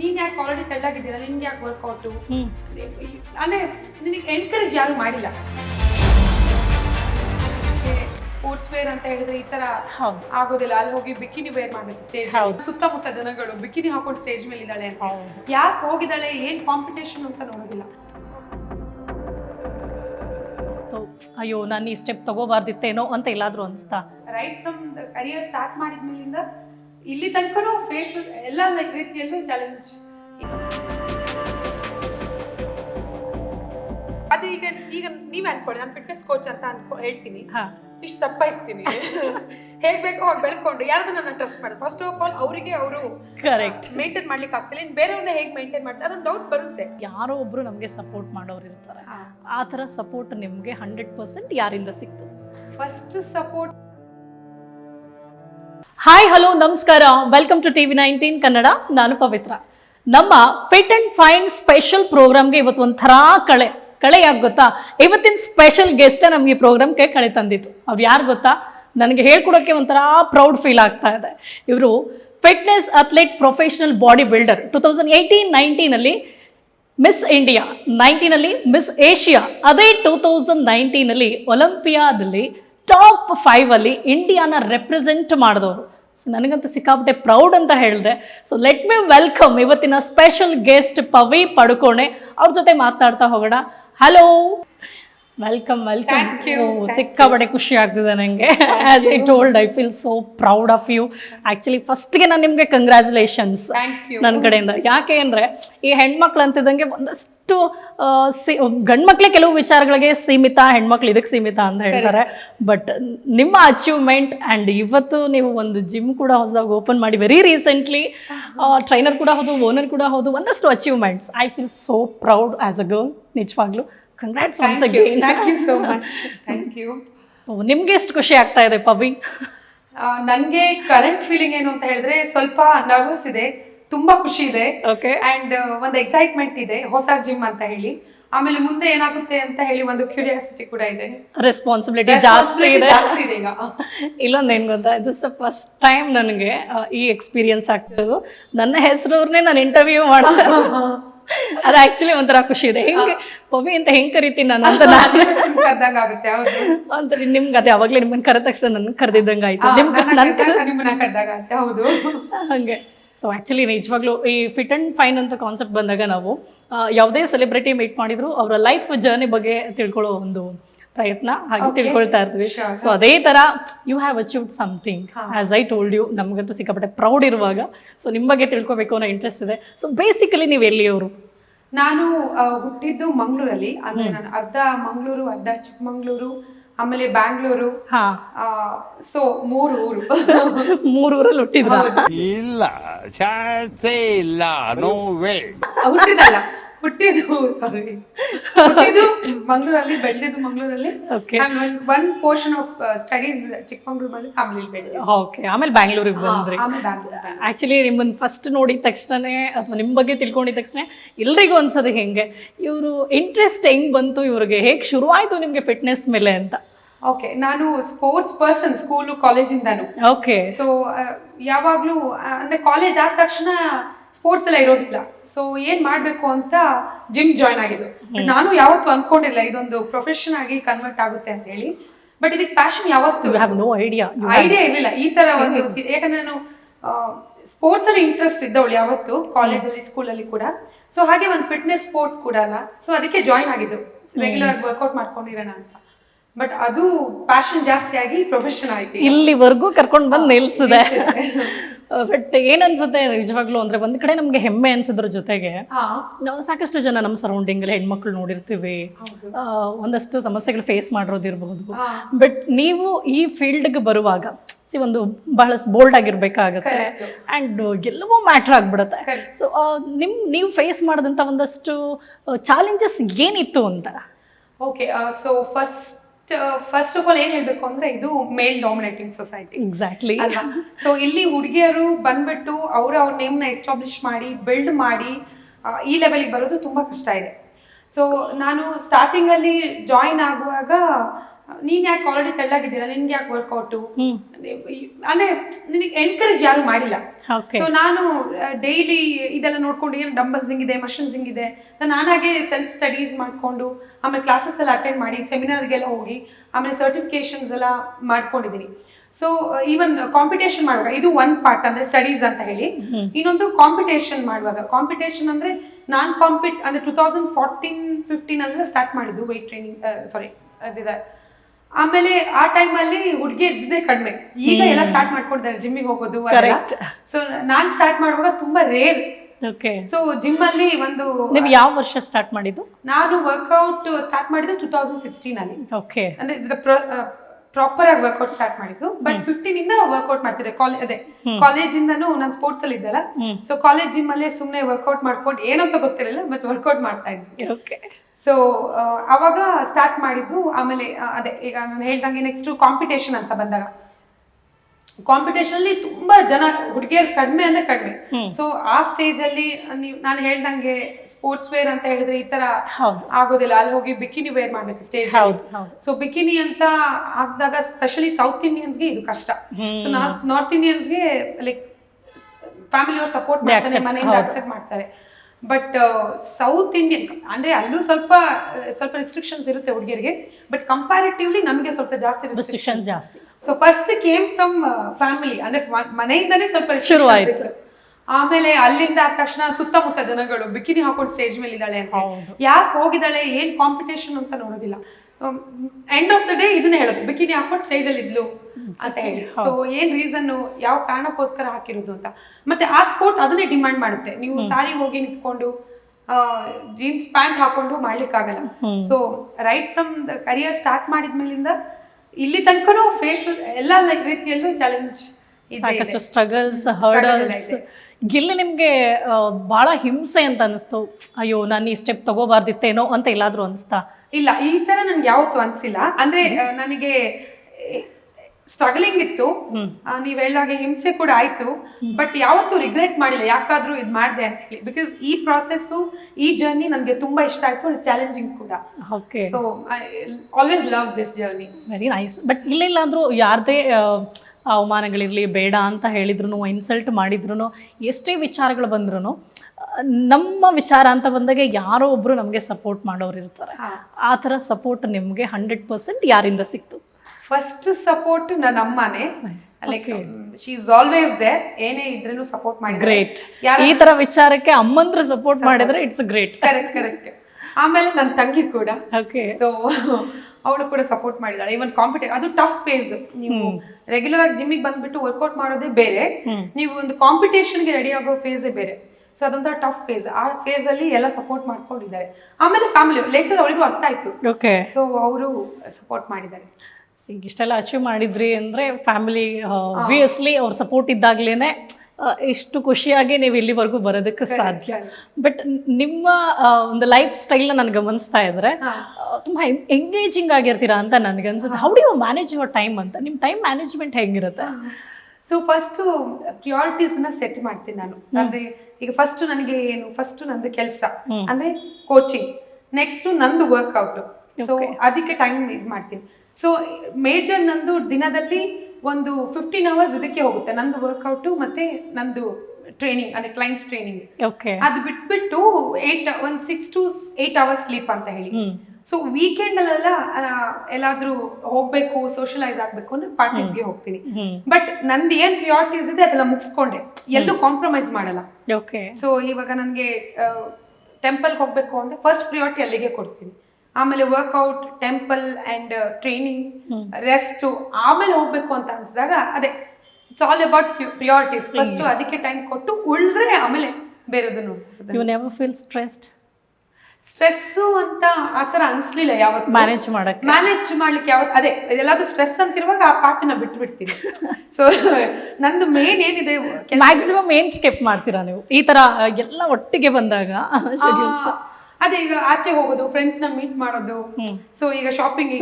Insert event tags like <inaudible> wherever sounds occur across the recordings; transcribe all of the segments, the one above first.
ನೀನ್ ಯಾಕೆ ಆಲ್ರೆಡಿ ತೆಳ್ಳಾಗಿದ್ದೀರಾ? ನಿನ್ಗೆ ಯಾಕೆ ವರ್ಕೌಟು ಅಂದ್ರೆ ನಿನಗೆ ಎನ್ಕರೇಜ್ ಯಾರು ಮಾಡಿಲ್ಲ. ಸ್ಪೋರ್ಟ್ಸ್ ವೇರ್ ಅಂತ ಹೇಳಿದ್ರೆ ಈ ತರ ಆಗೋದಿಲ್ಲ. ಅಲ್ಲಿ ಹೋಗಿ ಬಿಕಿನಿ ವೇರ್ ಮಾಡ್ಬೇಕು ಸ್ಟೇಜ್. ಸುತ್ತಮುತ್ತ ಜನಗಳು ಬಿಕಿನಿ ಹಾಕೊಂಡು ಸ್ಟೇಜ್ ಮೇಲೆ ಇದ್ದಾಳೆ ಅಂತ ಯಾಕೆ ಹೋಗಿದ್ದಾಳೆ? ಏನ್ ಕಾಂಪಿಟೇಷನ್ ಅಂತ ನೋಡೋದಿಲ್ಲ. ಅಯ್ಯೋ ನಾನು ಈ ಸ್ಟೆಪ್ ತಗೋಬಾರ್ದಿತ್ತೇನೋ ಅಂತ ಎಲ್ಲಾದ್ರೂ ಅನ್ಸ್ತಾ? ರೈಟ್ ಫ್ರಮ್ ಕರಿಯರ್ ಸ್ಟಾರ್ಟ್ ಮಾಡಿದ್ಮೇಲಿಂದ ಇಲ್ಲಿ ತನಕನೂ ಫೇಸ್ ಎಲ್ಲ ರೀತಿಯಲ್ಲೂ ಚಾಲೆಂಜ್ ಅದು ಈಗ ಈಗ ನೀವ್ ಅನ್ಕೊಳ್ಳಿ ನಾನು ಫಿಟ್ನೆಸ್ ಕೋಚ್ ಅಂತ ಅನ್ಕೊ ಹೇಳ್ತೀನಿ. ಹಾ. ಇಷ್ಟು ತಪ್ಪ ಇರ್ತೀನಿ. ಹೇಗ್ ಅವ್ರು ಬೆಳ್ಕೊಂಡು ಯಾರು ನನ್ನ ಟ್ರಸ್ಟ್ ಮಾಡೋದು ಫಸ್ಟ್ ಆಫ್ ಆಲ್ ಅವರಿಗೆ ಅವರು ಕರೆಕ್ಟ್ ಮೇಂಟೈನ್ ಮಾಡ್ಲಿಕ್ಕೆ ಆಗ್ತಿಲ್ಲ. ಇನ್ನು ಬೇರೆಯವ್ರನ್ನ ಹೇಗೆ ಮೇಂಟೈನ್ ಮಾಡ್ತಾರೆ ಅದೊಂದು ಡೌಟ್ ಬರುತ್ತೆ. ಯಾರೋ ಒಬ್ರು ನಮಗೆ ಸಪೋರ್ಟ್ ಮಾಡೋರು ಇರ್ತಾರೆ. ಆ ಥರ ಸಪೋರ್ಟ್ ನಿಮ್ಗೆ ಹಂಡ್ರೆಡ್ ಪರ್ಸೆಂಟ್ ಯಾರಿಂದ ಸಿಕ್ತು ಫಸ್ಟ್ ಸಪೋರ್ಟ್ ಹಾಯ್ ಹಲೋ ನಮಸ್ಕಾರ. Welcome to TV nineteen Kannada. ನಾನು ಪವಿತ್ರ. ನಮ್ಮ ಫಿಟ್ ಅಂಡ್ ಫೈನ್ ಸ್ಪೆಷಲ್ ಪ್ರೋಗ್ರಾಮ್ಗೆ ಇವತ್ತು ಒಂಥರ ಕಳೆ ಕಳೆ ಯಾಕೆ ಗೊತ್ತಾ? ಇವತ್ತಿನ ಸ್ಪೆಷಲ್ ಗೆಸ್ಟ್ ನಮ್ಗೆ ಈ ಪ್ರೋಗ್ರಾಮ್ಗೆ ಕಳೆ ತಂದಿತ್ತು ಅವ್ ಯಾರು ಗೊತ್ತಾ? ನನಗೆ ಹೇಳ್ಕೊಡೋಕ್ಕೆ ಒಂಥರ ಪ್ರೌಡ್ ಫೀಲ್ ಆಗ್ತಾ ಇದೆ. ಇವರು fitness athlete professional body builder two thousand eighteen ನೈನ್ಟೀನಲ್ಲಿ Miss India ನೈನ್ಟೀನಲ್ಲಿ ಮಿಸ್ ಏಷ್ಯಾ ಅದೇ ಟೂ ತೌಸಂಡ್ ನೈನ್ಟೀನಲ್ಲಿ ಒಲಂಪಿಯಾದಲ್ಲಿ ಟಾಪ್ ಫೈವಲ್ಲಿ ಇಂಡಿಯಾನ ರೆಪ್ರೆಸೆಂಟ್ ಮಾಡಿದವರು. ಸೊ ನನಗಂತೂ ಸಿಕ್ಕಾಪಟ್ಟೆ ಪ್ರೌಡ್ ಅಂತ ಹೇಳಿದೆ ಸೊ ಲೆಟ್ ಮಿ ವೆಲ್ಕಮ್ ಇವತ್ತಿನ ಸ್ಪೆಷಲ್ ಗೆಸ್ಟ್ ಪವಿ ಪಡ್ಕೋಣೆ. ಅವ್ರ ಜೊತೆ ಮಾತಾಡ್ತಾ ಹೋಗೋಣ. ಹಲೋ ವೆಲ್ಕಮ್ ವೆಲ್ಕಮ್ ಸಿಕ್ಕಾಪಟ್ಟೆ ಖುಷಿ ಆಗ್ತಿದೆ ನನಗೆ as I told I feel so proud of you actually ಫಸ್ಟ್ಗೆ ನಾನು ನಿಮಗೆ ಕಂಗ್ರ್ಯಾಚುಲೇಷನ್ಸ್ ನನ್ನ ಕಡೆಯಿಂದ. ಯಾಕೆ ಅಂದರೆ ಈ ಹೆಣ್ಮಕ್ಳು ಅಂತಿದ್ದಂಗೆ ಒಂದಷ್ಟು ಸಿ- ಗಂಡ್ಮಕ್ಳೇ ಕೆಲವು ವಿಚಾರಗಳಿಗೆ ಸೀಮಿತ ಹೆಣ್ಮಕ್ಳು ಇದಕ್ಕೆ ಸೀಮಿತ ಅಂತ ಹೇಳ್ತಾರೆ. ಬಟ್ ನಿಮ್ಮ ಅಚೀವ್ಮೆಂಟ್ ಆ್ಯಂಡ್ ಇವತ್ತು ನೀವು ಒಂದು ಜಿಮ್ ಕೂಡ ಹೊಸದಾಗಿ ಓಪನ್ ಮಾಡಿ ವೆರಿ ರೀಸೆಂಟ್ಲಿ ಟ್ರೈನರ್ ಕೂಡ ಹೌದು ಓನರ್ ಕೂಡ ಹೌದು ಒಂದಷ್ಟು achievements I feel so proud as a girl ನಿಜವಾಗ್ಲೂ. Congrats once again thank you so much thank you ನಿಮ್ಗೆ ಎಷ್ಟು ಖುಷಿ ಆಗ್ತಾ ಇದೆ ಪವಿ? ನನಗೆ ಕರೆಂಟ್ ಫೀಲಿಂಗ್ ಏನು ಅಂತ ಹೇಳಿದ್ರೆ ಸ್ವಲ್ಪ ನರ್ವಸ್ ಇದೆ ತುಂಬಾ ಖುಷಿ ಇದೆ. ಓಕೆ ಅಂಡ್ ಒಂದು ಎಕ್ಸೈಟ್ಮೆಂಟ್ ಇದೆ ಹೊಸ ಜಿಮ್ ಅಂತ ಹೇಳಿ. ಆಮೇಲೆ ಮುಂದೆ ಏನಾಗುತ್ತೆ ಅಂತ ಹೇಳಿ ಒಂದು ಕ್ಯೂರಿಯಾಸಿಟಿ ಕೂಡ ಇದೆ. ರೆಸ್ಪಾನ್ಸಿಬಿಲಿಟಿ ಜಾಸ್ತಿ ಇದೆ. ಇದೆ ಇಲ್ಲೊಂದು ಏನು ಗೊತ್ತಾ ದಿಸ್ ಫಸ್ಟ್ ಟೈಮ್ ನನಗೆ ಈ ಎಕ್ಸ್ಪೀರಿಯನ್ಸ್ ಆಗ್ತಿರೋದು ನನ್ನ ಹೆಸರವ್ರನ್ನೇ ನಾನು ಇಂಟರ್ವ್ಯೂ ಮಾಡಿದೆ ಅದು ಆಕ್ಚುಲಿ ಒಂಥರ ಖುಷಿ ಇದೆ. ಹೆಂಗೆ? ಮಮ್ಮಿ ಅಂತ ಹೆಂಗ್ ಕರಿತೀನಿ ನಾನು ಅಂತ ನಾನು <laughs> ಆಗುತ್ತೆ ಹೌದು. ಅಂತ ನಿಮ್ಗೆ ಅದೇ ಅವಾಗಲೇ ನಿಮ್ಮನ್ನ ಕರೆದ ತಕ್ಷಣ ನನ್ನ ಕರೆದಿದ್ದಂಗೆ ಆಯ್ತು ನಿಮ್ಗೆ ಹೌದು. ಹಂಗೆ. ಸೊ ಆಕ್ಚುಲಿ ನಿಜವಾಗ್ಲೂ ಈ ಫಿಟ್ ಅಂಡ್ ಫೈನ್ ಅಂತ ಕಾನ್ಸೆಪ್ಟ್ ಬಂದಾಗ ನಾವು ಯಾವುದೇ ಸೆಲೆಬ್ರಿಟಿ ಮೀಟ್ ಮಾಡಿದ್ರು ಅವರ ಲೈಫ್ ಜರ್ನಿ ಬಗ್ಗೆ ತಿಳ್ಕೊಳ್ಳೋ ಒಂದು ಪ್ರಯತ್ನ ಹಾಗೆ ತಿಳ್ಕೊಳ್ತಾ ಇರ್ತೀವಿ. ಸೊ ಅದೇ ತರ ಯು ಹ್ಯಾವ್ ಅಚೀವ್ಡ್ ಸಮಥಿಂಗ್ ಹಾ. ಆಸ್ ಐ ಟೋಲ್ಡ್ ಯು ನಮಗಂತೂ ಸಿಕ್ಕಾಪಟ್ಟೆ ಪ್ರೌಡ್ ಇರುವಾಗ. ಸೊ ನಿಮ್ಮ ಬಗ್ಗೆ ತಿಳ್ಕೊಬೇಕು ಅನ್ನೋ ಇಂಟ್ರೆಸ್ಟ್ ಇದೆ. ಸೊ ಬೇಸಿಕಲಿ ನೀವು ಎಲ್ಲಿಯವರು? ನಾನು ಹುಟ್ಟಿದ್ದು ಮಂಗಳೂರಲ್ಲಿ. ಅಂದ್ರೆ ನಾನು ಅರ್ಧ ಮಂಗಳೂರು ಅರ್ಧ ಚಿಕ್ಕಮಂಗ್ಳೂರು ಆಮೇಲೆ ಬ್ಯಾಂಗ್ಳೂರು. ಹಾ. ಸೊ ಮೂರು ಊರು. <laughs> ಮೂರೂರಲ್ಲಿ ಹುಟ್ಟಿದ್ರ? ಹೌದು. ಇಲ್ಲ. ಚಾನ್ಸೇ ಇಲ್ಲ. ನೋ ವೇ ಹುಟ್ಟಿದಲ್ಲ. ಹುಟ್ಟಿದ್ದು ಸಾರಿ ಹುಟ್ಟಿದ್ದು ಮಂಗಳೂರಲ್ಲಿ ಬೆಳೆದಿದ್ದು ಮಂಗಳೂರಲ್ಲಿ. One portion of studies Chikmagalur ಬಂದ್ರೆ ಆಮೇಲೆ ಇಲ್ಲಿ ಬೆಳೆದಿದ್ದು. ಓಕೆ ಆಮೇಲೆ ಬ್ಯಾಂಗ್ಳೂರಿಗೆ ಬಂದ್ರಿ. ಆಮೇಲೆ ಬ್ಯಾಂಗ್ಳೂರು ಆಕ್ಚುಲಿ ನಿಮ್ಮನ್ನ ಫಸ್ಟ್ ನೋಡಿದ ತಕ್ಷಣನೇ ಅಥವಾ ನಿಮ್ಮ ಬಗ್ಗೆ ತಿಳ್ಕೊಂಡಿದ ತಕ್ಷಣ ಎಲ್ರಿಗೂ ಅನ್ಸೋದು ಹೆಂಗೆ? ಇವರು ಇಂಟ್ರೆಸ್ಟ್ ಹೆಂಗ್ ಬಂತು ಇವ್ರಿಗೆ? ಹೇಗೆ ಶುರುವಾಯಿತು ನಿಮಗೆ ಫಿಟ್ನೆಸ್ ಮೇಲೆ ಅಂತ? ಓಕೆ ನಾನು ಸ್ಪೋರ್ಟ್ಸ್ ಪರ್ಸನ್ ಸ್ಕೂಲು ಕಾಲೇಜಿಂದಾನು ಓಕೆ ಸೊ ಯಾವಾಗಲೂ ಅಂದ್ರೆ ಕಾಲೇಜ್ ಆದ ತಕ್ಷಣ ಸ್ಪೋರ್ಟ್ಸ್ ಎಲ್ಲ ಇರೋದಿಲ್ಲ. ಸೊ ಏನ್ ಮಾಡ್ಬೇಕು ಅಂತ ಜಿಮ್ ಜಾಯ್ನ್ ಆಗಿದ್ದು. ನಾನು ಯಾವತ್ತೂ ಅನ್ಕೊಂಡಿಲ್ಲ ಇದೊಂದು ಪ್ರೊಫೆಷನ್ ಆಗಿ ಕನ್ವರ್ಟ್ ಆಗುತ್ತೆ ಅಂತ ಹೇಳಿ. ಬಟ್ ಇದಕ್ಕೆ ಪ್ಯಾಷನ್ ಯಾವತ್ತು ನೋ ಐಡಿಯಾ ಐಡಿಯಾ ಇರಲಿಲ್ಲ. ಈ ತರ ಒಂದು ಯಾಕಂದ್ರೆ ನಾನು ಸ್ಪೋರ್ಟ್ಸ್ ಅಲ್ಲಿ ಇಂಟ್ರೆಸ್ಟ್ ಇದ್ದವಳು ಯಾವತ್ತು ಕಾಲೇಜಲ್ಲಿ ಸ್ಕೂಲಲ್ಲಿ ಕೂಡ. ಸೊ ಹಾಗೆ ಒಂದು ಫಿಟ್ನೆಸ್ ಸ್ಪೋರ್ಟ್ ಕೂಡ ಅಲ್ಲ. ಸೊ ಅದಕ್ಕೆ ಜಾಯ್ನ್ ಆಗಿದ್ದು. ರೆಗ್ಯುಲರ್ ವರ್ಕೌಟ್ ಮಾಡ್ಕೊಂಡಿರೋಣ ಅಂತ. ಬಟ್ ಅದು ಪ್ಯಾಷನ್ ಜಾಸ್ತಿ ಆಗಿ ಪ್ರೊಫೆಷನ್ ಆಯ್ತು. ಇಲ್ಲಿವರೆಗೂ ಕರ್ಕೊಂಡು ಬಂದು ನಿಲ್ಸಿದೆ. ಬಟ್ ಏನ್ ಅನ್ಸುತ್ತೆ ನಿಜವಾಗ್ಲೂ ಅಂದ್ರೆ ಒಂದ್ ಕಡೆ ನಮ್ಗೆ ಹೆಮ್ಮೆ ಅನ್ಸಿದ್ರ ಜೊತೆಗೆ ನಾವು ಸಾಕಷ್ಟು ಜನ ನಮ್ಮ ಸರೌಂಡಿಂಗ್ ಅಲ್ಲಿ ಹೆಣ್ಮಕ್ಳು ನೋಡಿರ್ತೀವಿ. ಒಂದಷ್ಟು ಸಮಸ್ಯೆಗಳು ಫೇಸ್ ಮಾಡಿರೋದಿರ್ಬಹುದು ಬಟ್ ನೀವು ಈ ಫೀಲ್ಡ್ಗೆ ಬರುವಾಗ ಸಿ ಒಂದು ಬಹಳ ಬೋಲ್ಡ್ ಆಗಿರ್ಬೇಕಾಗತ್ತೆ. ಅಂಡ್ ಎಲ್ಲವೂ ಮ್ಯಾಟ್ರ್ ಆಗ್ಬಿಡುತ್ತೆ. ಸೊ ನಿಮ್ ನೀವು ಫೇಸ್ ಮಾಡಿದಂತ ಒಂದಷ್ಟು ಚಾಲೆಂಜಸ್ ಏನಿತ್ತು ಅಂತ? Okay so first first of all ಏನ್ ಹೇಳ್ಬೇಕು ಅಂದ್ರೆ ಇದು ಮೇಲ್ ಡಾಮಿನೇಟಿಂಗ್ ಸೊಸೈಟಿ ಎಕ್ಸಾಕ್ಟ್ಲಿ ಅಲ್ವಾ? ಸೊ ಇಲ್ಲಿ ಹುಡುಗಿಯರು ಬಂದ್ಬಿಟ್ಟು ಅವ್ರ ನೇಮ್ನ ಎಸ್ಟಾಬ್ಲಿಷ್ ಮಾಡಿ ಬಿಲ್ಡ್ ಮಾಡಿ ಈ ಲೆವೆಲ್ಗೆ ಬರೋದು ತುಂಬಾ ಕಷ್ಟ ಇದೆ. ಸೊ ನಾನು ಸ್ಟಾರ್ಟಿಂಗ್ ಅಲ್ಲಿ ಜಾಯಿನ್ ಆಗುವಾಗ ನೀನ್ ಯಾಕೆ ಆಲ್ರೆಡಿ ತೆಳ್ಳಾಗಿದ್ದೀರಾ? ನಿನ್ಗೆ ಯಾಕೆ ವರ್ಕ್ಔಟ್ ಅಂದ್ರೆ ನಿನಗೆ ಎನ್ಕರೇಜ್ ಯಾರು ಮಾಡಿಲ್ಲ. ಸೊ ನಾನು ಡೈಲಿ ಇದೆಲ್ಲ ನೋಡ್ಕೊಂಡು ಏನು ಡಂಬಲ್ಸ್ ಹಿಂಗಿದೆ ಮಷನ್ಸ್ ಹಿಂಗಿದೆ ನಾನು ನಾನಾಗೆ ಸೆಲ್ಫ್ ಸ್ಟಡೀಸ್ ಮಾಡ್ಕೊಂಡು ಆಮೇಲೆ ಕ್ಲಾಸಸ್ ಎಲ್ಲ ಅಟೆಂಡ್ ಮಾಡಿ ಸೆಮಿನಾರ್ಗೆಲ್ಲ ಹೋಗಿ ಆಮೇಲೆ ಸರ್ಟಿಫಿಕೇಶನ್ಸ್ ಎಲ್ಲ ಮಾಡ್ಕೊಂಡಿದ್ದೀನಿ ಸೊ ಈವನ್ ಕಾಂಪಿಟೇಷನ್ ಮಾಡುವಾಗ ಇದು ಒಂದ್ ಪಾರ್ಟ್ ಅಂದ್ರೆ ಸ್ಟಡೀಸ್ ಅಂತ ಹೇಳಿ ಇನ್ನೊಂದು ಕಾಂಪಿಟೇಷನ್ ಮಾಡುವಾಗ ಕಾಂಪಿಟೇಷನ್ ಅಂದ್ರೆ ನಾನ್ ಕಾಂಪಿಟ್ ಅಂದ್ರೆ ಟೂ ತೌಸಂಡ್ ಫೋರ್ಟೀನ್ ಫಿಫ್ಟೀನ್ ಅಲ್ಲ ಸ್ಟಾರ್ಟ್ ಮಾಡಿದ್ದು ವೆಯ್ಟ್ ಟ್ರೈನಿಂಗ್ ಸಾರಿ ಅದಿದೆ. ಆಮೇಲೆ ಆ ಟೈಮ್ ಅಲ್ಲಿ ಹುಡುಗಿ ಇದ್ದಿದ್ದೇ ಕಡಿಮೆ. ಈಗ ಎಲ್ಲ ಸ್ಟಾರ್ಟ್ ಮಾಡ್ಕೊಂಡಿದ್ದಾರೆ ಜಿಮ್ಮಿಗೆ ಹೋಗೋದು. ಸೊ ನಾನ್ ಸ್ಟಾರ್ಟ್ ಮಾಡುವಾಗ ತುಂಬಾ ರೇರ್ ಓಕೆ ಸೊ ಜಿಮ್ ಅಲ್ಲಿ ಒಂದು ನೀವು ಯಾವ ವರ್ಷ ಸ್ಟಾರ್ಟ್ ಮಾಡಿದ್ದು? ನಾನು ವರ್ಕೌಟ್ ಸ್ಟಾರ್ಟ್ ಮಾಡಿದ್ದು ಟೂ ತೌಸಂಡ್ ಸಿಕ್ಸ್ಟೀನ್ ಅಲ್ಲಿ. ಓಕೆ ಅಂದ್ರೆ ಪ್ರಾಪರ್ ಆಗಿ ವರ್ಕೌಟ್ ಸ್ಟಾರ್ಟ್ ಮಾಡಿದ್ದು. ಬಟ್ ಫಿಫ್ಟೀನ್ ಇಂದ ವರ್ಕೌಟ್ ಮಾಡ್ತಿದ್ದೆ. ಕಾಲೇಜ್ ಅದೇ ಕಾಲೇಜಿಂದನೂ ನಾನು ಸ್ಪೋರ್ಟ್ಸ್ ಅಲ್ಲಿ ಇದ್ದಲ್ಲ. ಸೊ ಕಾಲೇಜ್ ಜಿಮ್ ಅಲ್ಲೇ ಸುಮ್ಮನೆ ವರ್ಕೌಟ್ ಮಾಡ್ಕೊಂಡು ಏನಂತ ಗೊತ್ತಿರಲಿಲ್ಲ ಬಟ್ ವರ್ಕೌಟ್ ಮಾಡ್ತಾ ಇದ್ವಿ ಸೊ ಅವಾಗ ಸ್ಟಾರ್ಟ್ ಮಾಡಿದ್ದು ಆಮೇಲೆ ಅದೇ ಈಗ ನಾನು ಹೇಳ್ದಂಗೆ ನೆಕ್ಸ್ಟ್ ಕಾಂಪಿಟೇಷನ್ ಅಂತ ಬಂದಾಗ. ಕಾಂಪಿಟೇಷನ್ ಅಲ್ಲಿ ತುಂಬಾ ಜನ ಹುಡುಗಿಯರು ಕಡಿಮೆ ಅಂದ್ರೆ ಕಡಿಮೆ. ಸೊ ಆ ಸ್ಟೇಜ್ ಅಲ್ಲಿ ನೀವು ನಾನು ಹೇಳ್ದಂಗೆ ಸ್ಪೋರ್ಟ್ಸ್ ವೇರ್ ಅಂತ ಹೇಳಿದ್ರೆ ಈ ತರ ಆಗೋದಿಲ್ಲ. ಅಲ್ಲಿ ಹೋಗಿ ಬಿಕಿನಿ ವೇರ್ ಮಾಡ್ಬೇಕು ಸ್ಟೇಜ್ ಸೊ ಬಿಕಿನಿ ಅಂತ ಹಾಕಿದಾಗ ಸ್ಪೆಷಲಿ ಸೌತ್ ಇಂಡಿಯನ್ಸ್ಗೆ ಇದು ಕಷ್ಟ. ಸೊ ನಾರ್ತ್ ಇಂಡಿಯನ್ಸ್ಗೆ ಲೈಕ್ ಫ್ಯಾಮಿಲಿ ಅವ್ರು ಸಪೋರ್ಟ್ ಮಾಡ್ತಾರೆ ಮನೆಯಿಂದ. ಅಕ್ಸೆಪ್ಟ್ ಮಾಡ್ತಾರೆ. ಬಟ್ ಸೌತ್ ಇಂಡಿಯನ್ ಅಂದ್ರೆ ಅಲ್ಲೂ ಸ್ವಲ್ಪ ಸ್ವಲ್ಪ ರಿಸ್ಟ್ರಿಕ್ಷನ್ಸ್ ಇರುತ್ತೆ ಹುಡುಗಿಯರಿಗೆ ಬಟ್ ಕಂಪ್ಯಾರಿಟಿವ್ಲಿ ನಮಗೆ ಸ್ವಲ್ಪ ಜಾಸ್ತಿ ರಿಸ್ಟ್ರಿಕ್ಷನ್ ಜಾಸ್ತಿ so first came from family ಅಂದ್ರೆ ಮನೆಯಿಂದಲೇ ಮನೆಯಿಂದನೇ ಸ್ವಲ್ಪ ಶುರು ಆಯ್ತು. ಆಮೇಲೆ ಅಲ್ಲಿಂದ ಆದ ತಕ್ಷಣ ಸುತ್ತಮುತ್ತ ಜನಗಳು ಬಿಕಿನಿ ಹಾಕೊಂಡು ಸ್ಟೇಜ್ ಮೇಲೆ ಇದ್ದಾಳೆ ಅಂತ. ಯಾಕೆ ಹೋಗಿದ್ದಾಳೆ ಏನ್ ಕಾಂಪಿಟೇಷನ್ ಅಂತ ನೋಡೋದಿಲ್ಲ ಎಂಡ್ ಆಫ್ ದ ಡೇ ಇದನ್ನ ಹೇಳೋದು. ಬಿಕಿನಿ ಹಾಕೊಂಡು ಸ್ಟೇಜ್ ಅಲ್ಲಿ ಇದ್ಲು ಅಂತ ಹೇಳಿ. ಸೊ ಏನ್ ರೀಸನ್ ಯಾವ ಕಾರಣಕ್ಕೋಸ್ಕರ ಹಾಕಿರೋದು ಅಂತ. ಮತ್ತೆ ಆ ಸ್ಪೋರ್ಟ್ ಅದನ್ನೇ ಡಿಮ್ಯಾಂಡ್ ಮಾಡುತ್ತೆ. ನೀವು ಸಾರಿ ಹೋಗಿ ನಿಂತ್ಕೊಂಡು ಜೀನ್ಸ್ ಪ್ಯಾಂಟ್ ಹಾಕೊಂಡು ಮಾಡ್ಲಿಕ್ಕಾಗಲ್ಲ. So right from the career start ಮಾಡಿದ್ಮೇಲಿಂದ ಇಲ್ಲಿ ತನಕನೂ ಫೇಸ್ ಎಲ್ಲ ರೀತಿಯಲ್ಲೂ ಚಾಲೆಂಜ್ ಸಾಕಷ್ಟು ಸ್ಟ್ರಗಲ್ಸ್ ಗಿಲ್ಲಿ ನಿಮಗೆ ಬಹಳ ಹಿಂಸೆ ಅಂತ ಅನಿಸ್ತು. ಅಯ್ಯೋ ನಾನು ಈ ಸ್ಟೆಪ್ ತಗೋಬಾರ್ದಿತ್ತೇನೋ ಅಂತ ಎಲ್ಲಾದ್ರೂ ಅನಿಸ್ತಾ? ಇಲ್ಲ ಈ ತರ ನನ್ಗೆ ಯಾವತ್ತು ಅನ್ಸಿಲ್ಲ. ಅಂದ್ರೆ ನನಗೆ ಸ್ಟ್ರಗಲಿಂಗ್ ಇತ್ತು. ನೀವು ಹೇಳಿದಾಗೆ ಹಿಂಸೆ ಕೂಡ ಆಯ್ತು. ಬಟ್ ಯಾವತ್ತೂ ರಿಗ್ರೆಟ್ ಮಾಡಿಲ್ಲ. ಯಾಕಾದ್ರೂ ಇದು ಮಾಡ್ದೆ ಅಂತ ಹೇಳಿ. ಬಿಕಾಸ್ ಈ ಪ್ರಾಸೆಸ್ಸು ಈ ಜರ್ನಿ ನನಗೆ ತುಂಬಾ ಇಷ್ಟ ಆಯ್ತು. ಚಾಲೆಂಜಿಂಗ್ ಕೂಡ. Okay so I always love this journey very nice but ಇಲ್ಲೆಲ್ಲಾದ್ರೂ ಯಾರದೇ ಅವಮಾನಗಳಿರಲಿ ಬೇಡ ಅಂತ ಹೇಳಿದ್ರು ಇನ್ಸಲ್ಟ್ ಮಾಡಿದ್ರು ಎಷ್ಟೇ ವಿಚಾರಗಳು ಬಂದ್ರು ನಮ್ಮ ವಿಚಾರ ಅಂತ ಬಂದಾಗ ಯಾರೋ ಒಬ್ರು ನಮಗೆ ಸಪೋರ್ಟ್ ಮಾಡೋರು ಇರ್ತಾರೆ. ಆ ಥರ ಸಪೋರ್ಟ್ ನಿಮಗೆ ಹಂಡ್ರೆಡ್ ಪರ್ಸೆಂಟ್ ಯಾರಿಂದ ಸಿಕ್ತು? ಫಸ್ಟ್ ಸಪೋರ್ಟ್ ನನ್ನ ಅಮ್ಮನೇ like she is always there ಏನೇ ಇದ್ರೂ ಸಪೋರ್ಟ್ ಮಾಡಿ ಗ್ರೇಟ್ ಈ ತರ ವಿಚಾರಕ್ಕೆ ಅಮ್ಮಂದ್ರ ಸಪೋರ್ಟ್ ಮಾಡಿದ್ರೆ ಇಟ್ಸ್ ಗ್ರೇಟ್ ಕರೆಕ್ಟ್ ಕರೆಕ್ಟ್ ಆಮೇಲೆ ನನ್ನ ತಂಗಿ ಕೂಡ. ಓಕೆ ಸೊ ಅವಳು ಕೂಡ ಸಪೋರ್ಟ್ ಮಾಡಿದಾಳೆ. ಇವನ್ ಕಾಂಪಿಟೇಟ್ ಅದು ಟಫ್ ಫೇಸ್ ನೀವು ರೆಗ್ಯುಲರ್ ಆಗಿ ಜಿಮ್ಮಿಗೆ ಬಂದ್ಬಿಟ್ಟು ವರ್ಕೌಟ್ ಮಾಡೋದೇ ಬೇರೆ. ನೀವು ಒಂದು ಕಾಂಪಿಟೇಷನ್ಗೆ ರೆಡಿ ಆಗೋ ಫೇಸ್ ಬೇರೆ. ಸೊ ಅದೊಂಥರ ಟಫ್ ಫೇಸ್ ಆ ಫೇಸ್ ಅಲ್ಲಿ ಎಲ್ಲ ಸಪೋರ್ಟ್ ಮಾಡ್ಕೊಂಡಿದ್ದಾರೆ. ಆಮೇಲೆ ಫ್ಯಾಮಿಲಿ ಲೇಟರ್ ಅವರಿಗೂ ಅರ್ಥ ಆಯ್ತು. ಸೊ ಅವರು ಸಪೋರ್ಟ್ ಮಾಡಿದ್ದಾರೆ. ಇಷ್ಟೆಲ್ಲ ಅಚೀವ್ ಮಾಡಿದ್ರಿ ಅಂದ್ರೆ ಫ್ಯಾಮಿಲಿ ಆಬ್ವಿಯಸ್ಲಿ ಅವ್ರ ಸಪೋರ್ಟ್ ಇದ್ದಾಗ್ಲೇನೆ ಇಷ್ಟು ಖುಷಿಯಾಗಿ ನೀವು ಇಲ್ಲಿವರೆಗೂ ಬರೋದಕ್ಕೆ ಸಾಧ್ಯ. ಬಟ್ ನಿಮ್ಮ ಒಂದು ಲೈಫ್ ಸ್ಟೈಲ್ನ ನಾನು ಗಮನಿಸ್ತಾ ಇದ್ರೆ ತುಂಬಾ ಎಂಗೇಜಿಂಗ್ ಆಗಿರ್ತೀರಾ ಅಂತ ನನಗೆ ಅನ್ಸುತ್ತೆ. How. Do you manage your time ಅಂತ? ನಿಮ್ಮ ಟೈಮ್ ಮ್ಯಾನೇಜ್ಮೆಂಟ್ ಹೆಂಗಿರುತ್ತೆ? ಸೊ ಫಸ್ಟ್ನ ಸೆಟ್ ಮಾಡ್ತೀನಿ ನಾನು. ಅಂದ್ರೆ ಈಗ ಫಸ್ಟ್ ನನಗೆ ಏನು ಫಸ್ಟ್ ನಂದು ಕೆಲಸ. ಅಂದ್ರೆ ಕೋಚಿಂಗ್ ನೆಕ್ಸ್ಟ್ ನಂದು ವರ್ಕೌಟ್ ಸೊ ಅದಕ್ಕೆ ಟೈಮ್ ಇದು ಮಾಡ್ತೀನಿ. ಸೊ ಮೇಜರ್ ನಂದು ದಿನದಲ್ಲಿ ಒಂದು ಫಿಫ್ಟೀನ್ ಅವರ್ಸ್ ಇದಕ್ಕೆ ಹೋಗುತ್ತೆ. ನಂದು ವರ್ಕೌಟು ಮತ್ತೆ ನಂದು ಟ್ರೈನಿಂಗ್ ಅಂದ್ರೆ ಕ್ಲೈಂಟ್ಸ್ ಟ್ರೈನಿಂಗ್ ಅದು ಬಿಟ್ಬಿಟ್ಟು ಏಟ್ ಒಂದ್ six to eight hours sleep ಅಂತ ಹೇಳಿ. ಸೊ ವೀಕೆಂಡ್ ಅಲ್ಲೆಲ್ಲ ಎಲ್ಲಾದ್ರೂ ಹೋಗ್ಬೇಕು ಸೋಷಿಯಲೈಸ್ ಆಗ್ಬೇಕು ಅಂದ್ರೆ ಪಾರ್ಟೀಸ್ಗೆ ಹೋಗ್ತೀನಿ. ಬಟ್ ನಂದು ಏನ್ ಪ್ರಿಯಾರಿಟೀಸ್ ಇದೆ ಅದೆಲ್ಲ ಮುಗಿಸ್ಕೊಂಡೆ. ಎಲ್ಲೂ ಕಾಂಪ್ರಮೈಸ್ ಮಾಡಲ್ಲ. ಸೊ ಇವಾಗ ನನಗೆ ಟೆಂಪಲ್ ಹೋಗ್ಬೇಕು ಅಂದ್ರೆ ಫಸ್ಟ್ ಪ್ರಿಯಾರಿಟಿ ಅಲ್ಲಿಗೆ ಕೊಡ್ತೀನಿ. ಆಮೇಲೆ workout temple and training rest ಆಮೇಲೆ ಹೋಗ್ಬೇಕು ಅಂತ ಅನ್ಸಿದಾಗ ಅದೇ it's all about priorities first ಅದಕ್ಕೆ ಟೈಮ್ ಕೊಟ್ಟು ಉಳಿದ್ರೆ ಆಮೇಲೆ ಬೇರೆದು ನೋಡ್ಬೋದು you never feel stressed stress ಅಂತ ಆತರ ಅನ್ಸ್ಲಿಲ್ಲ ಯಾವತ್ತು. ಮ್ಯಾನೇಜ್ ಮಾಡಕ್ಕೆ. ಮ್ಯಾನೇಜ್ ಮಾಡ್ಲಿಕ್ಕೆ ಯಾವತ್ತು ಅದೇ ಎಲ್ಲಾದ್ರೂ ಸ್ಟ್ರೆಸ್ ಅಂತಿರುವಾಗ ಆ ಪಾಠನ ಬಿಟ್ಟು ಬಿಡ್ತೀನಿ ಸೊ <laughs> ನಂದು ಮೇನ್ ಏನಿದೆ ಮ್ಯಾಕ್ಸಿಮಮ್ ಏನ್ ಸ್ಕಿಪ್ ಮಾಡ್ತೀರಾ ನೀವು? ಈ ತರ ಎಲ್ಲ ಒಟ್ಟಿಗೆ ಬಂದಾಗ. ಆ, ಅದೇ ಈಗ ಆಚೆ ಹೋಗೋದು ಫ್ರೆಂಡ್ಸ್ನ ಮೀಟ್ ಮಾಡೋದು. ಸೊ ಈಗ ಶಾಪಿಂಗ್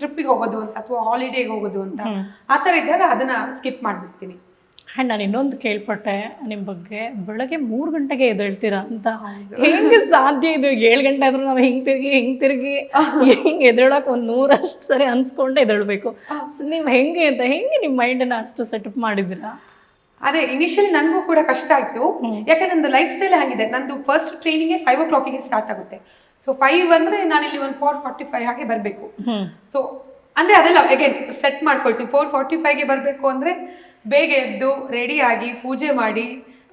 ಟ್ರಿಪ್ಪಿಗೆ ಹೋಗೋದು ಅಂತ ಅಥವಾ ಹಾಲಿಡೇಗೆ ಹೋಗೋದು ಅಂತ. ಆತರ ತರ ಇದ್ದಾಗ ಅದನ್ನ ಸ್ಕಿಪ್ ಮಾಡ್ಬಿಡ್ತೀನಿ. ಅಂಡ್ ನಾನು ಇನ್ನೊಂದು ಕೇಳ್ಪಟ್ಟೆ ನಿಮ್ಮ ಬಗ್ಗೆ. ಬೆಳಗ್ಗೆ ಮೂರು ಗಂಟೆಗೆ ಎದ್ದೇಳ್ತೀರಾ ಅಂತ. ಹೆಂಗೆ ಸಾಧ್ಯ ಇದು? ಏಳು ಗಂಟೆ ಆದ್ರೂ ನಾವು ಹಿಂಗೆ ತಿರುಗಿ ಹಿಂಗೆ ತಿರುಗಿ ಹೆಂಗೆ ಎದ್ದೇಳಕ್ಕೆ ಒಂದು ನೂರಷ್ಟು ಸರಿ ಅನ್ಸ್ಕೊಂಡೆ ಎದ್ದೇಳ್ಬೇಕು. ನೀವು ಹೆಂಗೆ ಅಂತ ಹೆಂಗೆ ನಿಮ್ಮ ಮೈಂಡನ್ನು ಅಷ್ಟು ಸೆಟಪ್ ಮಾಡಿದ್ದೀರಾ? ಅದೇ ಇನಿಷಿಯಲ್ ನನಗೂ ಕೂಡ ಕಷ್ಟ ಆಯ್ತು. ಯಾಕಂದ್ರೆ ನಂದು ಲೈಫ್ ಸ್ಟೈಲ್ ಹಾಗಿದೆ. ನಂದು ಫಸ್ಟ್ ಟ್ರೈನಿಂಗ್ ಫೈವ್ ಓ ಕ್ಲಾಕಿಗೆ ಸ್ಟಾರ್ಟ್ ಆಗುತ್ತೆ. ಸೊ ಫೈವ್ ಅಂದ್ರೆ ನಾನು ಇಲ್ಲಿ ಒಂದು ಫೋರ್ ಫಾರ್ಟಿ ಫೈವ್ ಹಾಗೆ ಬರಬೇಕು. ಸೊ ಅಂದ್ರೆ ಅದೆಲ್ಲ ಅಗೇನ್ ಸೆಟ್ ಮಾಡ್ಕೊಳ್ತೀವಿ ಫೋರ್ ಫಾರ್ಟಿ ಫೈವ್ಗೆ ಬರಬೇಕು ಅಂದ್ರೆ ಬೇಗ ಎದ್ದು ರೆಡಿ ಆಗಿ ಪೂಜೆ ಮಾಡಿ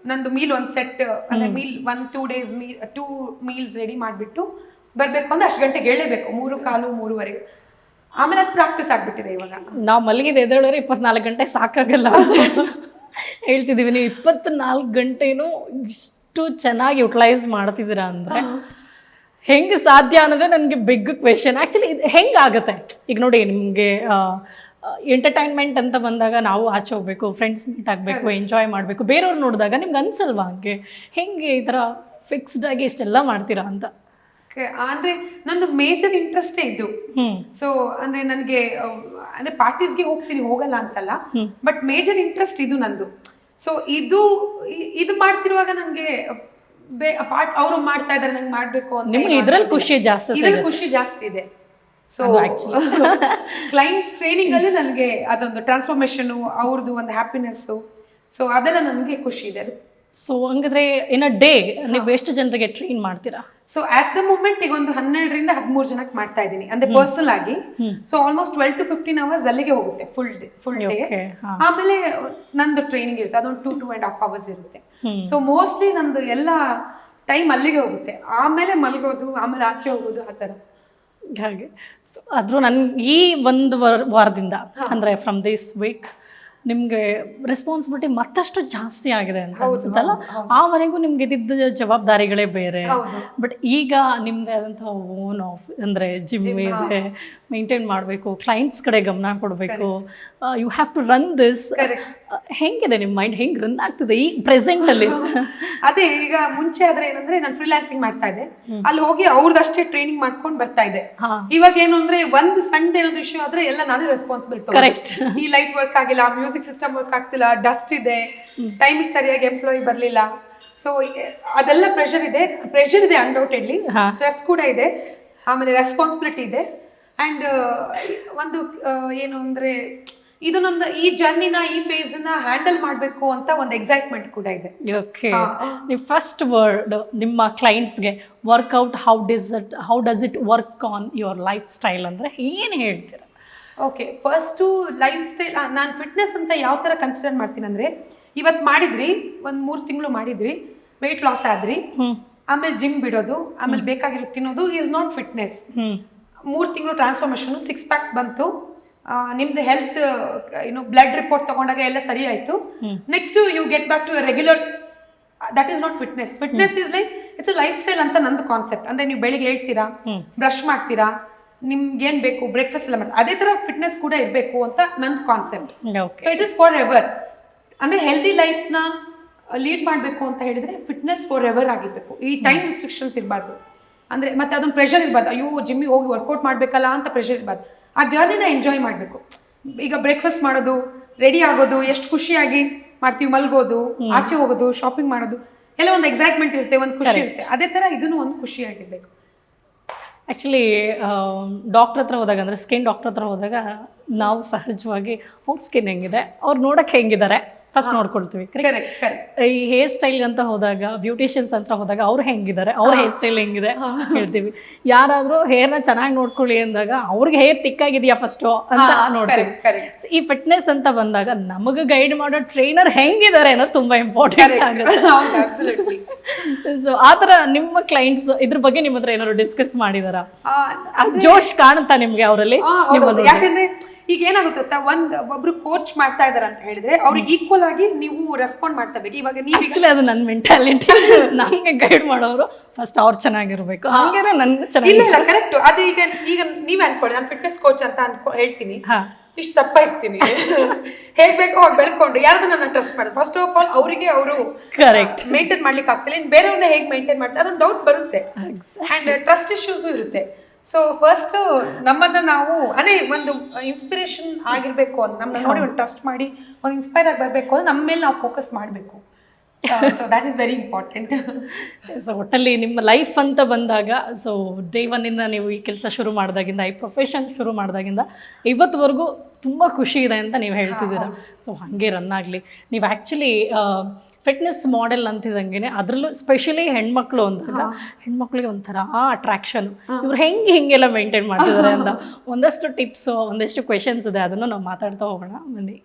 ನಂದು ಮೀಲ್ ಒಂದು ಸೆಟ್ ಅಂದ್ರೆ meal one two days meal two meals ready ಮಾಡಿಬಿಟ್ಟು ಬರಬೇಕು ಅಂದ್ರೆ ಅಷ್ಟು ಗಂಟೆಗೆ ಹೇಳಲೇಬೇಕು ಮೂರು ಕಾಲು ಮೂರುವರೆಗೆ. ಆಮೇಲೆ ಅದು ಪ್ರಾಕ್ಟೀಸ್ ಆಗ್ಬಿಟ್ಟಿದೆ ಇವಾಗ. ನಾವು ಮಲಗಿದ ಎದ್ದೇಳೋರು ಇಪ್ಪತ್ನಾಲ್ಕು ಗಂಟೆ ಸಾಕಾಗಲ್ಲ. ಹೇಳ್ತಿದ್ದೀವಿ ನೀವು ಇಪ್ಪತ್ನಾಲ್ಕು ಗಂಟೆನೂ ಇಷ್ಟು ಚೆನ್ನಾಗಿ ಯುಟಿಲೈಸ್ ಮಾಡ್ತಿದ್ದೀರಾ ಅಂದರೆ ಹೆಂಗೆ ಸಾಧ್ಯ ಅನ್ನೋದೇ ನನಗೆ ಬಿಗ್ ಕ್ವೆಶನ್ ಆ್ಯಕ್ಚುಲಿ ಇದು ಹೆಂಗೆ ಆಗುತ್ತೆ? ಈಗ ನೋಡಿ ನಿಮಗೆ ಎಂಟರ್ಟೈನ್ಮೆಂಟ್ ಅಂತ ಬಂದಾಗ ನಾವು ಆಚೆ ಹೋಗ್ಬೇಕು ಫ್ರೆಂಡ್ಸ್ ಮೀಟ್ ಆಗಬೇಕು ಎಂಜಾಯ್ ಮಾಡಬೇಕು ಬೇರೆಯವ್ರು ನೋಡಿದಾಗ ನಿಮ್ಗೆ ಅನ್ಸಲ್ವಾ ಹಂಗೆ? ಹೆಂಗೆ ಈ ಥರ ಫಿಕ್ಸ್ಡ್ ಆಗಿ ಇಷ್ಟೆಲ್ಲ ಮಾಡ್ತೀರಾ ಅಂತ? ಅಂದ್ರೆ ನಂದು ಮೇಜರ್ ಇಂಟ್ರೆಸ್ಟೇ ಇದು. ಸೊ ಅಂದ್ರೆ ನನಗೆ ಅಂದ್ರೆ ಪಾರ್ಟೀಸ್ಗೆ ಹೋಗ್ತೀನಿ ಹೋಗಲ್ಲ ಅಂತಲ್ಲ. ಬಟ್ ಮೇಜರ್ ಇಂಟ್ರೆಸ್ಟ್ ಇದು ನಂದು. ಸೊ ಇದು ಇದು ಮಾಡ್ತಿರುವಾಗ ನನಗೆ ಪಾರ್ಟ್ ಅವರು ಮಾಡ್ತಾ ಇದಾರೆ ನಂಗೆ ಮಾಡ್ಬೇಕು ಅಂತ ಇದ್ರಲ್ಲಿ ಖುಷಿ ಜಾಸ್ತಿ ಇದ್ರಲ್ಲಿ ಖುಷಿ ಜಾಸ್ತಿ ಇದೆ. ಸೊ. ಕ್ಲೈಂಟ್ಸ್ ಟ್ರೈನಿಂಗ್ ಅಲ್ಲಿ ನನಗೆ ಅದೊಂದು ಟ್ರಾನ್ಸ್ಫಾರ್ಮೇಶನ್ ಅವ್ರದ್ದು ಒಂದು ಹ್ಯಾಪಿನೆಸ್ಸು ಸೊ ಅದೆಲ್ಲ ನನಗೆ ಖುಷಿ ಇದೆ. ಅದು ಸೊ ಹಂಗಾದ್ರೆ ಇನ್ ಅ ಡೇ ನೀವು ಎಷ್ಟು ಜನರಿಗೆ ಟ್ರೈನ್ ಮಾಡ್ತೀರಾ? ಸೊ ಅಟ್ ದ ಮೂಮೆಂಟ್ ಈಗ ಒಂದು ಹನ್ನೆರಡರಿಂದ ಹದಿಮೂರು ಜನಕ್ಕೆ ಮಾಡ್ತಾ ಇದ್ದೀನಿ. ಅಂದ್ರೆ ಪರ್ಸನಲ್ ಆಗಿ. So almost twelve to fifteen hours ಅಲ್ಲಿಗೆ ಹೋಗುತ್ತೆ ಫುಲ್ ಡೇ ಫುಲ್ ಡೇ ಆಮೇಲೆ ನಂದು ಟ್ರೈನಿಂಗ್ ಇರುತ್ತೆ. ಅದೊಂದು two two and half hours ಇರುತ್ತೆ. ಸೊ ಮೋಸ್ಟ್ಲಿ ನಂದು ಎಲ್ಲ ಟೈಮ್ ಅಲ್ಲಿಗೆ ಹೋಗುತ್ತೆ. ಆಮೇಲೆ ಮಲಗೋದು ಆಮೇಲೆ ಆಚೆ ಹೋಗೋದು ಆ ಥರ. ಹಾಗೆ. ಸೊ ಆದರೂ ನನ್ ಈ ಒಂದು ವಾರ- ವಾರದಿಂದ ಅಂದರೆ ಫ್ರಮ್ ದಿಸ್ ವೀಕ್ ನಿಮ್ಗೆ ರೆಸ್ಪಾನ್ಸಿಬಿಲಿಟಿ ಮತ್ತಷ್ಟು ಜಾಸ್ತಿ ಆಗಿದೆ ಅಂತ ಅನ್ಸುತ್ತಲ್ಲ? ಆವರೆಗೂ ನಿಮ್ಗೆ ಇದ್ದಿದ್ದ ಜವಾಬ್ದಾರಿಗಳೇ ಬೇರೆ. ಬಟ್ ಈಗ ನಿಮ್ದೇ ಆದಂತಹ ಓನ್ ಆಫ್ ಅಂದ್ರೆ ಜಿಮ್ ಇದೆ ಮೇಂಟೈನ್ ಮಾಡಬೇಕು ಕ್ಲೈಂಟ್ಸ್ ಕಡೆ ಗಮನ ಕೊಡಬೇಕು. You have to run this. ಹೆಂಗಿದೆ ನಿಮ್ಮ ಮೈಂಡ್ ಹೆಂಗ್ ರನ್ ಆಗ್ತದೆ ಈ ಪ್ರೆಸೆಂಟ್ ಅಲ್ಲಿ? ಅದೇ ಈಗ ಮುಂಚೆ ಆದ್ರೆ ಏನಂದ್ರೆ ನಾನು ಫ್ರೀಲ್ಯಾನ್ಸಿಂಗ್ ಮಾಡ್ತಾ ಇದ್ದೆ. ಅಲ್ಲಿ ಹೋಗಿ ಅವ್ರದಷ್ಟೇ ಟ್ರೈನಿಂಗ್ ಮಾಡ್ಕೊಂಡು ಬರ್ತಾ ಇದ್ದೆ. ಇವಾಗ ಏನು ಅಂದ್ರೆ ಒಂದ್ ಸಂಡೆ ಏನೋ ಇಶ್ಯೂ ಆದ್ರೆ ಎಲ್ಲ ನಾನೇ ರೆಸ್ಪಾನ್ಸಿಬಿಲಿಟಿ ಕರೆಕ್ಟ್ ಈ ಲೈಟ್ ವರ್ಕ್ ಆಗಿಲ್ಲ ಮ್ಯೂಸಿಕ್ ಸಿಸ್ಟಮ್ ವರ್ಕ್ ಆಗ್ತಿಲ್ಲ ಡಸ್ಟ್ ಇದೆ ಟೈಮಿಗೆ ಸರಿಯಾಗಿ ಎಂಪ್ಲಾಯಿ ಬರ್ಲಿಲ್ಲ. ಸೊ ಅದೆಲ್ಲ ಪ್ರೆಷರ್ ಇದೆ. ಪ್ರೆಷರ್ ಇದೆ ಅನ್ಡೌಟೆಡ್ಲಿ ಸ್ಟ್ರೆಸ್ ಕೂಡ ಇದೆ. ಆಮೇಲೆ ರೆಸ್ಪಾನ್ಸಿಬಿಲಿಟಿ ಇದೆ. ಅಂಡ್ ಒಂದು ಏನು ಅಂದ್ರೆ ಇದು ನನ್ನ ಈ ಜರ್ನಿನ ಈ ಫೇಸ್ನ ಹ್ಯಾಂಡಲ್ ಮಾಡಬೇಕು ಅಂತ ಒಂದು ಎಕ್ಸೈಟ್ಮೆಂಟ್ ಕೂಡ ಇದೆ. ಓಕೆ ನೀವು ಫಸ್ಟ್ ವರ್ಡ್ ನಿಮ್ಮ ಕ್ಲೈಂಟ್ಸ್ಗೆ workout how does it how does it work on your lifestyle ಅಂದರೆ ಏನು ಹೇಳ್ತೀರಾ? ಓಕೆ ಫಸ್ಟು ಲೈಫ್ ಸ್ಟೈಲ್ ನಾನು ಫಿಟ್ನೆಸ್ ಅಂತ ಯಾವ ಥರ ಕನ್ಸಿಡರ್ ಮಾಡ್ತೀನಿ ಅಂದರೆ ಇವತ್ತು ಮಾಡಿದ್ರಿ ಒಂದು ಮೂರು ತಿಂಗಳು ಮಾಡಿದ್ರಿ ವೆಯ್ಟ್ ಲಾಸ್ ಆದ್ರಿ ಆಮೇಲೆ ಜಿಮ್ ಬಿಡೋದು ಆಮೇಲೆ ಬೇಕಾಗಿರೋ ತಿನ್ನೋದು ಈಸ್ ನಾಟ್ ಫಿಟ್ನೆಸ್ ಮೂರು ತಿಂಗಳು ಟ್ರಾನ್ಸ್ಫಾರ್ಮೇಷನ್ ಸಿಕ್ಸ್ ಪ್ಯಾಕ್ಸ್ ಬಂತು ನಿಮ್ದು ಹೆಲ್ತ್ ಏನು ಬ್ಲಡ್ ರಿಪೋರ್ಟ್ ತಗೊಂಡಾಗ ಎಲ್ಲ ಸರಿ ಆಯ್ತು. Next you get back to regular that is not fitness fitness is like it's lifestyle ಅಂತ ನಂದು ಕಾನ್ಸೆಪ್ಟ್ ಅಂದ್ರೆ ನೀವು ಬೆಳಿಗ್ಗೆ ಹೇಳ್ತೀರಾ ಬ್ರಷ್ ಮಾಡ್ತೀರಾ ನಿಮ್ಗೆ ಏನ್ ಬೇಕು ಬ್ರೇಕ್ಫಾಸ್ಟ್ ಎಲ್ಲ ಮಾಡ್ತೀರಾ ಅದೇ ತರ ಫಿಟ್ನೆಸ್ ಕೂಡ ಇರಬೇಕು ಅಂತ ನಂದು concept so it is forever ಅಂದ್ರೆ ಹೆಲ್ದಿ ನ ಲೀಡ್ ಮಾಡಬೇಕು ಅಂತ ಹೇಳಿದ್ರೆ ಫಿಟ್ನೆಸ್ ಫಾರ್ ಎವರ್ ಆಗಿರ್ಬೇಕು. ಈ ಟೈಮ್ ರಿಸ್ಟ್ರಿಕ್ಷನ್ಸ್ ಇರಬಾರ್ದು. ಅಂದ್ರೆ ಮತ್ತೆ ಅದೊಂದು ಪ್ರೆಷರ್ ಇರಬಾರ್ದು. ಅಯ್ಯೋ ಜಿಮ್ಮಿಗೆ ಹೋಗಿ ವರ್ಕೌಟ್ ಮಾಡ್ಬೇಕಲ್ಲ ಅಂತ ಪ್ರೆಷರ್ ಇರಬಾರ್ದು. ಆ ಜರ್ನಿನ ಎಂಜಾಯ್ ಮಾಡಬೇಕು. ಈಗ ಬ್ರೇಕ್ಫಾಸ್ಟ್ ಮಾಡೋದು ರೆಡಿ ಆಗೋದು ಎಷ್ಟು ಖುಷಿಯಾಗಿ ಮಾಡ್ತೀವಿ ಮಲ್ಗೋದು ಆಚೆ ಹೋಗೋದು ಶಾಪಿಂಗ್ ಮಾಡೋದು ಎಲ್ಲ ಒಂದು ಎಕ್ಸೈಟ್ಮೆಂಟ್ ಇರುತ್ತೆ ಒಂದು ಖುಷಿ ಇರುತ್ತೆ. ಅದೇ ತರ ಇದನ್ನು ಒಂದು ಖುಷಿಯಾಗಿರ್ಬೇಕು ಆ್ಯಕ್ಚುಲಿ ಡಾಕ್ಟ್ರ್ ಹತ್ರ ಹೋದಾಗ ಅಂದರೆ ಸ್ಕಿನ್ ಡಾಕ್ಟ್ರ್ ಹತ್ರ ಹೋದಾಗ ನಾವು ಸಹಜವಾಗಿ ಅವ್ರ ಸ್ಕಿನ್ ಹೆಂಗಿದೆ ಅವ್ರು ನೋಡೋಕ್ಕೆ ಹೆಂಗಿದ್ದಾರೆ? ಫಸ್ಟ್ ನೋಡ್ಕೊಳ್ತೀವಿ. ಈ ಹೇರ್ ಸ್ಟೈಲ್ ಅಂತ ಹೋದಾಗ ಬ್ಯೂಟಿಷಿಯನ್ಸ್ ಅಂತ ಹೋದಾಗ ಅವ್ರು ಹೆಂಗಿದ್ದಾರೆ? ಅವ್ರ ಹೇರ್ ಸ್ಟೈಲ್ ಹೆಂಗಿದೆ? ಹೇಳ್ತೀವಿ. ಯಾರಾದ್ರೂ ನ ಚೆನ್ನಾಗಿ ನೋಡ್ಕೊಳ್ಳಿ ಅಂದಾಗ ಅವ್ರಿಗೆ ಹೇರ್ ತಿಕ್ಕಾಗಿದೆಯಾ ಫಸ್ಟ್ ಅಂತ ನೋಡ್ತೀವಿ. ಈ ಫಿಟ್ನೆಸ್ ಅಂತ ಬಂದಾಗ ನಮಗೆ ಗೈಡ್ ಮಾಡೋ ಟ್ರೈನರ್ ಹೆಂಗಿದ್ದಾರೆ ಅನ್ನೋದು ತುಂಬಾ ಇಂಪಾರ್ಟೆಂಟ್ ಆಗುತ್ತೆ. <laughs> ಸೊ ಆ ಥರ ನಿಮ್ಮ ಕ್ಲೈಂಟ್ಸ್ ಇದ್ರ ಬಗ್ಗೆ ನಿಮ್ಮ ಹತ್ರ ಏನಾದ್ರು ಡಿಸ್ಕಸ್ ಮಾಡಿದಾರ? ಜೋಶ್ ಕಾಣುತ್ತಾ ನಿಮ್ಗೆ ಅವರಲ್ಲಿ? ಯಾಕಂದ್ರೆ ಈಗ ಏನಾಗುತ್ತೆ ಗೊತ್ತಾ ಒಂದ್ ಒಬ್ರು ಕೋಚ್ ಮಾಡ್ತಾ ಇದಾರೆ ಅಂತ ಹೇಳಿದ್ರೆ ಅವ್ರಿಗೆ ಈಕ್ವಲ್ ಆಗಿ ನೀವು ರೆಸ್ಪಾಂಡ್ ಮಾಡ್ತಾ ಬೇಕು. ಇವಾಗ ನೀವು ಆಕ್ಚುಲಿ ಅದು ನನ್ನ ಮೆಂಟಾಲಿಟಿ <laughs> ನಂಗೆ ಗೈಡ್ ಮಾಡೋರು ಫಸ್ಟ್ ಅವ್ರು ಚೆನ್ನಾಗಿರ್ಬೇಕು. ಹಂಗೇನೆ ನನ್ ಇಲ್ಲ ಚೆನ್ನಾಗಿ ಇಲ್ಲ ಕರೆಕ್ಟ್ ಅದು ಈಗ ಈಗ ನೀವ್ ಅನ್ಕೊಳ್ಳಿ ನಾನು ಫಿಟ್ನೆಸ್ ಕೋಚ್ ಅಂತ ಅನ್ಕೊ ಹೇಳ್ತೀನಿ. ಇಷ್ಟು ತಪ್ಪ ಇರ್ತೀನಿ <laughs> ಹೇಳ್ಬೇಕು ಅವ್ರು ಬೆಳ್ಕೊಂಡು. ಯಾರ್ದು ನನ್ನ ಟ್ರಸ್ಟ್ ಮಾಡೋದು? ಫಸ್ಟ್ ಆಫ್ ಆಲ್ ಅವರಿಗೆ ಅವರು ಕರೆಕ್ಟ್ ಮೇಂಟೈನ್ ಮಾಡ್ಲಿಕ್ಕೆ ಆಗ್ತಿಲ್ಲ ಇನ್ನು ಬೇರೆಯವ್ರನ್ನ ಹೇಗೆ ಮೇಂಟೈನ್ ಮಾಡ್ತಾರೆ? ಅದೊಂದು ಡೌಟ್ ಬರುತ್ತೆ. ಅಂಡ್ ಟ್ರಸ್ಟ್ ಇಶ್ಯೂಸ್ ಇರುತ್ತೆ. ಸೊ ಫಸ್ಟ್ ನಮ್ಮನ್ನ ನಾವು ಅದೇ ಒಂದು ಇನ್ಸ್ಪಿರೇಷನ್ ಆಗಿರ್ಬೇಕು ಅಂತ ನಮ್ಮನ್ನ ನೋಡಿ ಒಂದು ಟ್ರಸ್ಟ್ ಮಾಡಿ ಒಂದು ಇನ್ಸ್ಪೈರ್ ಆಗಿ ಬರಬೇಕು ಅಂದ್ರೆ ನಮ್ಮ ಮೇಲೆ ನಾವು ಫೋಕಸ್ ಮಾಡಬೇಕು. So that is very important so ಒಟ್ಟಲ್ಲಿ ನಿಮ್ಮ ಲೈಫ್ ಅಂತ ಬಂದಾಗ ಸೊ ಡೇ ಒನ್ನಿಂದ ನೀವು ಈ ಕೆಲಸ ಶುರು ಮಾಡಿದಾಗಿಂದ ಈ ಪ್ರೊಫೆಷನ್ ಶುರು ಮಾಡಿದಾಗಿಂದ ಇವತ್ತುವರೆಗೂ ತುಂಬ ಖುಷಿ ಇದೆ ಅಂತ ನೀವು ಹೇಳ್ತಿದ್ದೀರಾ. ಸೊ ಹಾಗೆ ರನ್ ಆಗಲಿ. ನೀವು ಆ್ಯಕ್ಚುಲಿ ಫಿಟ್ನೆಸ್ ಮಾಡೆಲ್ ಅಂತಿದಂಗೆ ಅದರಲ್ಲೂ ಸ್ಪೆಷಲಿ ಹೆಣ್ಮಕ್ಳು ಅಂದಾಗ ಹೆಣ್ಮಕ್ಳಿಗೆ ಒಂಥರ ಅಟ್ರಾಕ್ಷನ್ ಇವ್ರು ಹೆಂಗೆ ಹಿಂಗೆಲ್ಲ ಮೇಂಟೈನ್ ಮಾಡ್ತಿದ್ದಾರೆ ಅಂತ ಒಂದಷ್ಟು ಟಿಪ್ಸು ಒಂದಷ್ಟು ಕ್ವೆಶನ್ಸ್ ಇದೆ ಅದನ್ನು ನಾವು ಮಾತಾಡ್ತಾ ಹೋಗೋಣ. ಬನ್ನಿ.